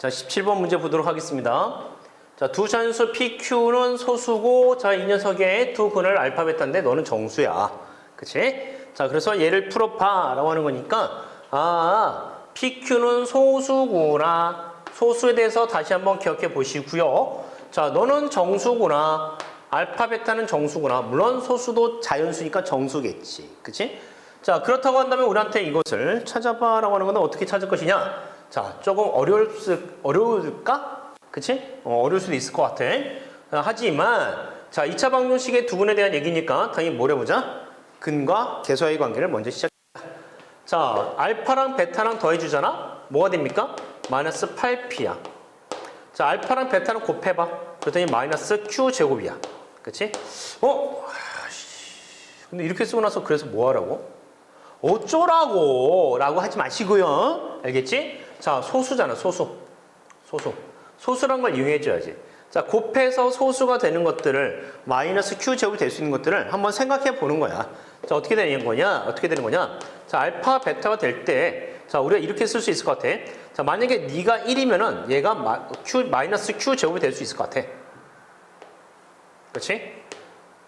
자, 17번 문제 보도록 하겠습니다. 자, 두 자연수 PQ는 소수고, 자, 이 녀석의 두 근을 알파 베타인데 너는 정수야. 그치? 자, 그래서 얘를 풀어봐. 라고 하는 거니까, 아, PQ는 소수구나. 소수에 대해서 다시 한번 기억해 보시고요. 자, 너는 정수구나. 알파 베타는 정수구나. 물론 소수도 자연수니까 정수겠지. 그치? 자, 그렇다고 한다면 우리한테 이것을 찾아봐 라고 하는 건데 어떻게 찾을 것이냐? 자, 조금 어려울 수, 어려울까? 그치? 어, 어려울 수도 있을 것 같아. 아, 하지만, 자, 2차 방정식의 두 분에 대한 얘기니까 당연히 뭘 해보자? 근과 계수의 관계를 먼저 시작. 자, 알파랑 베타랑 더해주잖아? 뭐가 됩니까? 마이너스 8p야. 자, 알파랑 베타는 곱해봐. 그랬더니 마이너스 q 제곱이야. 그치? 어? 근데 이렇게 쓰고 나서 그래서 뭐 하라고? 어쩌라고 라고 하지 마시고요. 알겠지? 자, 소수잖아, 소수. 소수. 소수란 걸 이용해줘야지. 자, 곱해서 소수가 되는 것들을 마이너스 q 제곱이 될 수 있는 것들을 한번 생각해 보는 거야. 자, 어떻게 되는 거냐? 어떻게 되는 거냐? 자, 알파, 베타가 될 때, 자, 우리가 이렇게 쓸 수 있을 것 같아. 자, 만약에 네가 1이면은 얘가 마, q, 마이너스 q 제곱이 될 수 있을 것 같아. 그렇지?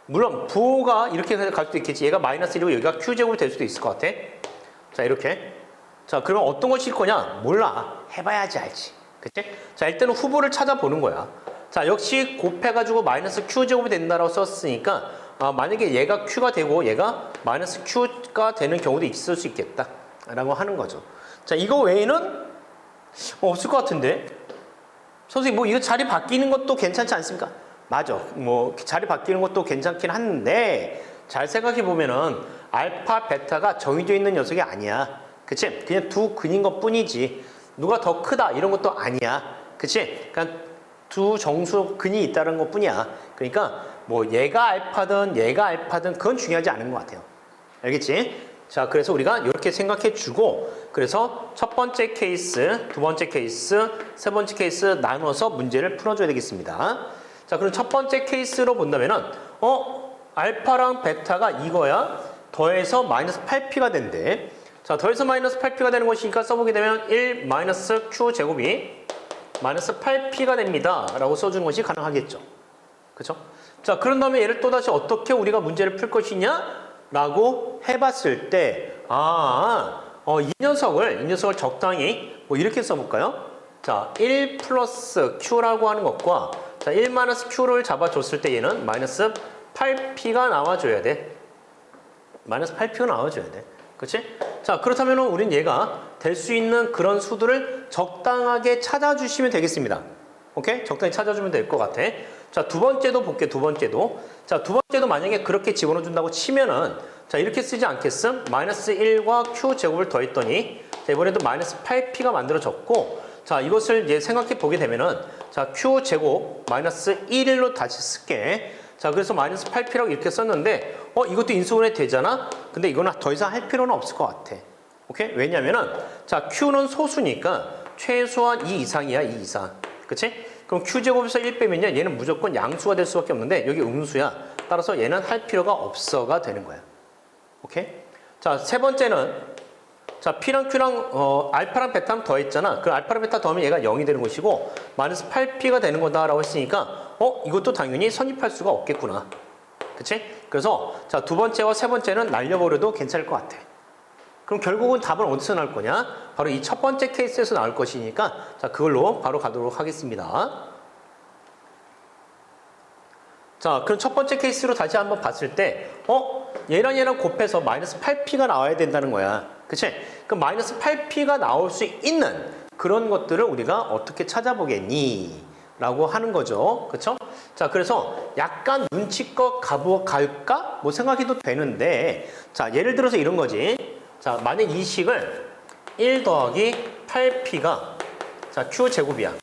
물론 부호가 이렇게 갈 수도 있겠지. 얘가 마이너스 1이고 여기가 q제곱이 될 수도 있을 것 같아. 자, 이렇게. 자, 그러면 어떤 것일 거냐? 몰라. 해봐야지 알지. 그치? 자, 일단은 후보를 찾아보는 거야. 자, 역시 곱해가지고 마이너스 q제곱이 된다라고 썼으니까 아, 만약에 얘가 q가 되고 얘가 마이너스 q가 되는 경우도 있을 수 있겠다. 라고 하는 거죠. 자, 이거 외에는 어, 없을 것 같은데? 선생님, 뭐 이거 자리 바뀌는 것도 괜찮지 않습니까? 맞아. 뭐 자리 바뀌는 것도 괜찮긴 한데 잘 생각해 보면은 알파, 베타가 정해져 있는 녀석이 아니야. 그치? 그냥 두 근인 것 뿐이지. 누가 더 크다 이런 것도 아니야. 그치? 그냥 두 정수 근이 있다는 것 뿐이야. 그러니까 뭐 얘가 알파든 얘가 알파든 그건 중요하지 않은 것 같아요. 알겠지? 자, 그래서 우리가 이렇게 생각해 주고, 그래서 첫 번째 케이스, 두 번째 케이스, 세 번째 케이스 나눠서 문제를 풀어줘야 되겠습니다. 자, 그럼 첫 번째 케이스로 본다면은, 어, 알파랑 베타가 이거야. 더해서 마이너스 8p가 된대. 자, 더해서 마이너스 8p가 되는 것이니까 써보게 되면 1 마이너스 q 제곱이 마이너스 8p가 됩니다. 라고 써주는 것이 가능하겠죠. 그죠? 자, 그런 다음에 얘를 또다시 어떻게 우리가 문제를 풀 것이냐? 라고 해봤을 때, 아, 어, 이 녀석을, 이 녀석을 적당히 뭐 이렇게 써볼까요? 자, 1 플러스 q라고 하는 것과 자, 1 마이너스 q를 잡아줬을 때 얘는 마이너스 8p가 나와줘야 돼. 마이너스 8p가 나와줘야 돼. 그치? 자, 그렇다면 우린 얘가 될 수 있는 그런 수들을 적당하게 찾아주시면 되겠습니다. 오케이? 적당히 찾아주면 될 것 같아. 자, 두 번째도 볼게, 두 번째도. 자, 두 번째도 만약에 그렇게 집어넣어준다고 치면은, 자, 이렇게 쓰지 않겠음? 마이너스 1과 q 제곱을 더했더니, 자, 이번에도 마이너스 8p가 만들어졌고, 자, 이것을 이제 생각해 보게 되면은, 자, q 제곱 마이너스 1로 다시 쓸게. 자, 그래서 마이너스 8p라고 이렇게 썼는데, 어, 이것도 인수분해 되잖아? 근데 이거는 더 이상 할 필요는 없을 것 같아. 오케이? 왜냐면은, 자, q는 소수니까 최소한 2 이상이야, 2 이상. 그치? 그럼 q제곱에서 1 빼면요, 얘는 무조건 양수가 될 수밖에 없는데, 여기 음수야. 따라서 얘는 할 필요가 없어가 되는 거야. 오케이? 자, 세 번째는, 자, P랑 Q랑, 어, 알파랑 베타랑 더했잖아. 그 알파랑 베타 더하면 얘가 0이 되는 것이고, 마이너스 8P가 되는 거다라고 했으니까, 어, 이것도 당연히 선입할 수가 없겠구나. 그치? 그래서, 자, 두 번째와 세 번째는 날려버려도 괜찮을 것 같아. 그럼 결국은 답은 어디서 나올 거냐? 바로 이 첫 번째 케이스에서 나올 것이니까, 자, 그걸로 바로 가도록 하겠습니다. 자, 그럼 첫 번째 케이스로 다시 한번 봤을 때, 어? 얘랑 얘랑 곱해서 마이너스 8p가 나와야 된다는 거야. 그치? 그럼 마이너스 8p가 나올 수 있는 그런 것들을 우리가 어떻게 찾아보겠니? 라고 하는 거죠. 그쵸? 자, 그래서 약간 눈치껏 가보, 갈까? 뭐 생각해도 되는데, 자, 예를 들어서 이런 거지. 자, 만약 이 식을 1 더하기 8p가, 자, q제곱이야.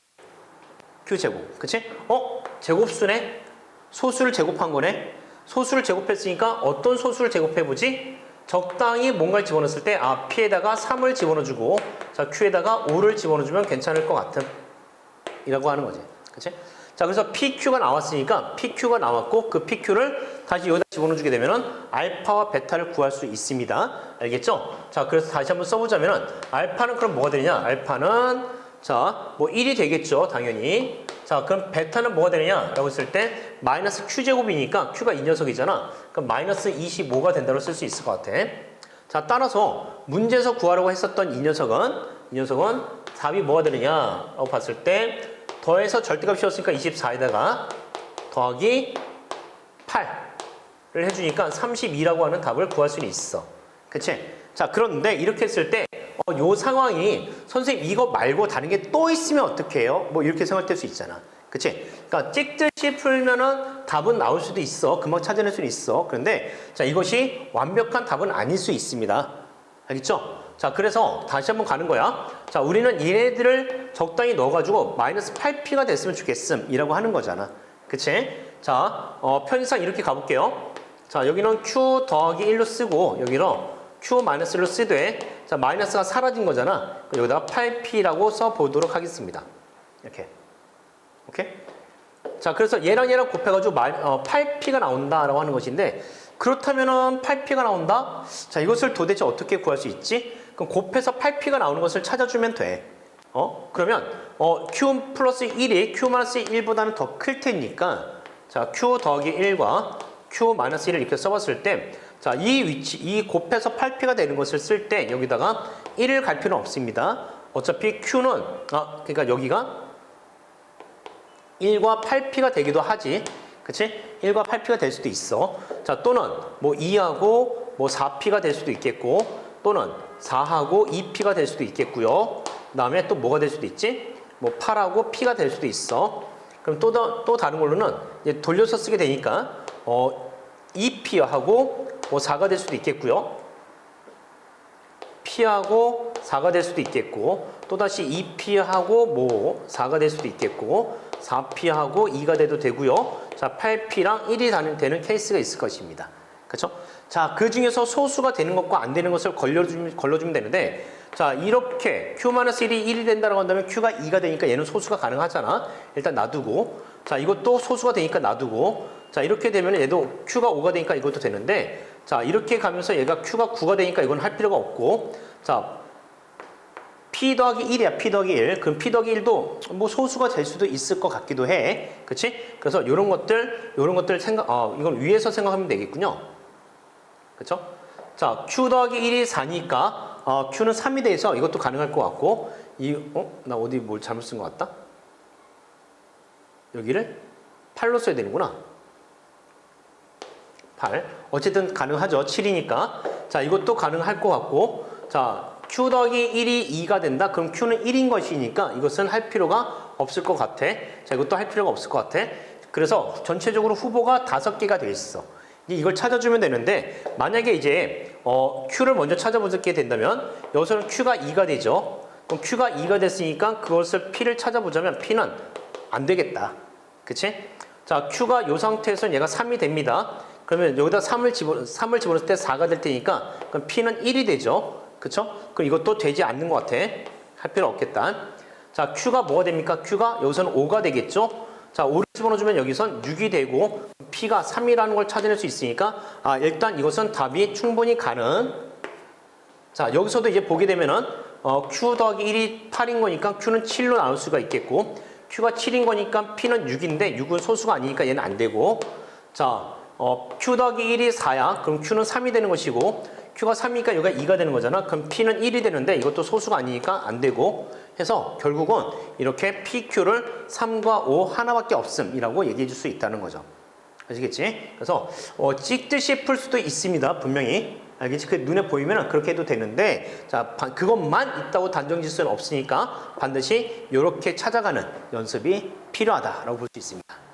q제곱. 그치? 어? 제곱수네? 소수를 제곱한 거네? 소수를 제곱했으니까 어떤 소수를 제곱해보지? 적당히 뭔가를 집어넣었을 때, 아, p에다가 3을 집어넣어주고, 자, q에다가 5를 집어넣어주면 괜찮을 것 같음. 이라고 하는 거지. 그치? 자, 그래서 PQ가 나왔으니까 PQ가 나왔고 그 PQ를 다시 여기다 집어넣어주게 되면은 알파와 베타를 구할 수 있습니다. 알겠죠? 자, 그래서 다시 한번 써보자면은 알파는 그럼 뭐가 되냐? 알파는 자, 뭐 1이 되겠죠, 당연히. 자, 그럼 베타는 뭐가 되느냐라고 했을 때 마이너스 q제곱이니까 q가 이 녀석이잖아. 그럼 마이너스 25가 된다고 쓸 수 있을 것 같아. 자, 따라서 문제에서 구하라고 했었던 이 녀석은 이 녀석은 답이 뭐가 되느냐라고 봤을 때 더해서 절대값이었으니까 24에다가 더하기 8을 해주니까 32라고 하는 답을 구할 수는 있어. 그치? 자, 그런데 이렇게 했을 때, 어, 요 상황이 선생님 이거 말고 다른 게 또 있으면 어떻게 해요? 뭐 이렇게 생각될 수 있잖아. 그치? 그러니까 찍듯이 풀면은 답은 나올 수도 있어. 금방 찾아낼 수는 있어. 그런데 자, 이것이 완벽한 답은 아닐 수 있습니다. 알겠죠? 자, 그래서 다시 한번 가는 거야. 자, 우리는 얘네들을 적당히 넣어가지고 마이너스 8p가 됐으면 좋겠음. 이라고 하는 거잖아. 그치? 자, 어, 편의상 이렇게 가볼게요. 자, 여기는 q 더하기 1로 쓰고, 여기는 q 마이너스 1로 쓰되, 자, 마이너스가 사라진 거잖아. 여기다가 8p라고 써보도록 하겠습니다. 이렇게. 오케이? 자, 그래서 얘랑 얘랑 곱해가지고 마이, 어, 8p가 나온다라고 하는 것인데, 그렇다면은 8p가 나온다? 자, 이것을 도대체 어떻게 구할 수 있지? 그럼 곱해서 8p가 나오는 것을 찾아주면 돼. 어? 그러면, 어, q 플러스 1이 q 마이너스 1보다는 더 클 테니까, 자, q 더하기 1과 q 마이너스 1을 이렇게 써봤을 때, 자, 이 위치, 이 곱해서 8p가 되는 것을 쓸 때, 여기다가 1을 갈 필요는 없습니다. 어차피 q는, 아, 그러니까 여기가 1과 8p가 되기도 하지. 그치? 1과 8p가 될 수도 있어. 자, 또는 뭐 2하고 뭐 4p가 될 수도 있겠고, 또는 4하고 2p가 될 수도 있겠고요. 그 다음에 또 뭐가 될 수도 있지? 뭐 8하고 p가 될 수도 있어. 그럼 또, 더- 또 다른 걸로는 이제 돌려서 쓰게 되니까, 어, 2p하고 뭐 4가 될 수도 있겠고요. P하고 4가 될 수도 있겠고 또다시 2P하고 뭐 4가 될 수도 있겠고 4P하고 2가 돼도 되고요. 자, 8P랑 1이 다는 되는 케이스가 있을 것입니다. 그렇죠? 자, 그 중에서 소수가 되는 것과 안 되는 것을 걸러주면, 걸러주면 되는데 자, 이렇게 Q-1이 1이 된다고 한다면 Q가 2가 되니까 얘는 소수가 가능하잖아. 일단 놔두고 자, 이것도 소수가 되니까 놔두고 자, 이렇게 되면 얘도 Q가 5가 되니까 이것도 되는데 자, 이렇게 가면서 얘가 Q가 9가 되니까 이건 할 필요가 없고 자, P 더하기 1이야, P 더하기 1. 그럼 P 더하기 1도 뭐 소수가 될 수도 있을 것 같기도 해. 그치? 그래서 이런 것들, 이런 것들 생각, 아, 이건 위에서 생각하면 되겠군요. 그쵸? 자, Q 더하기 1이 4니까, 어, Q는 3이 돼서 이것도 가능할 것 같고, 이, 어? 나 어디 뭘 잘못 쓴 것 같다? 여기를 8로 써야 되는구나. 8. 어쨌든 가능하죠. 7이니까. 자, 이것도 가능할 것 같고, 자, Q 더하기 1이 2가 된다? 그럼 Q는 1인 것이니까 이것은 할 필요가 없을 것 같아. 자, 이것도 할 필요가 없을 것 같아. 그래서 전체적으로 후보가 다섯 개가 돼 있어. 이걸 찾아주면 되는데, 만약에 이제, 어, Q를 먼저 찾아보게 된다면, 여기서는 Q가 2가 되죠. 그럼 Q가 2가 됐으니까 그것을 P를 찾아보자면 P는 안 되겠다. 그치? 자, Q가 이 상태에서는 얘가 3이 됩니다. 그러면 여기다 3을 집어, 3을 집어넣을 때 4가 될 테니까, 그럼 P는 1이 되죠. 그쵸? 그럼 이것도 되지 않는 것 같아. 할 필요 없겠다. 자, Q가 뭐가 됩니까? Q가 여기서는 5가 되겠죠? 자, 5를 집어넣어주면 여기선 6이 되고, P가 3이라는 걸 찾아낼 수 있으니까, 아, 일단 이것은 답이 충분히 가능. 자, 여기서도 이제 보게 되면은, 어, Q 더하기 1이 8인 거니까 Q는 7로 나올 수가 있겠고, Q가 7인 거니까 P는 6인데, 6은 소수가 아니니까 얘는 안 되고, 자, 어, Q 더하기 1이 4야. 그럼 Q는 3이 되는 것이고, Q가 3이니까 여기가 2가 되는 거잖아. 그럼 P는 1이 되는데, 이것도 소수가 아니니까 안 되고, 해서 결국은 이렇게 PQ를 3과 5 하나밖에 없음이라고 얘기해 줄 수 있다는 거죠. 아시겠지? 그래서 어, 찍듯이 풀 수도 있습니다. 분명히. 알겠지? 그 눈에 보이면 그렇게 해도 되는데 자 바- 그것만 있다고 단정 지을 수는 없으니까 반드시 이렇게 찾아가는 연습이 필요하다라고 볼 수 있습니다.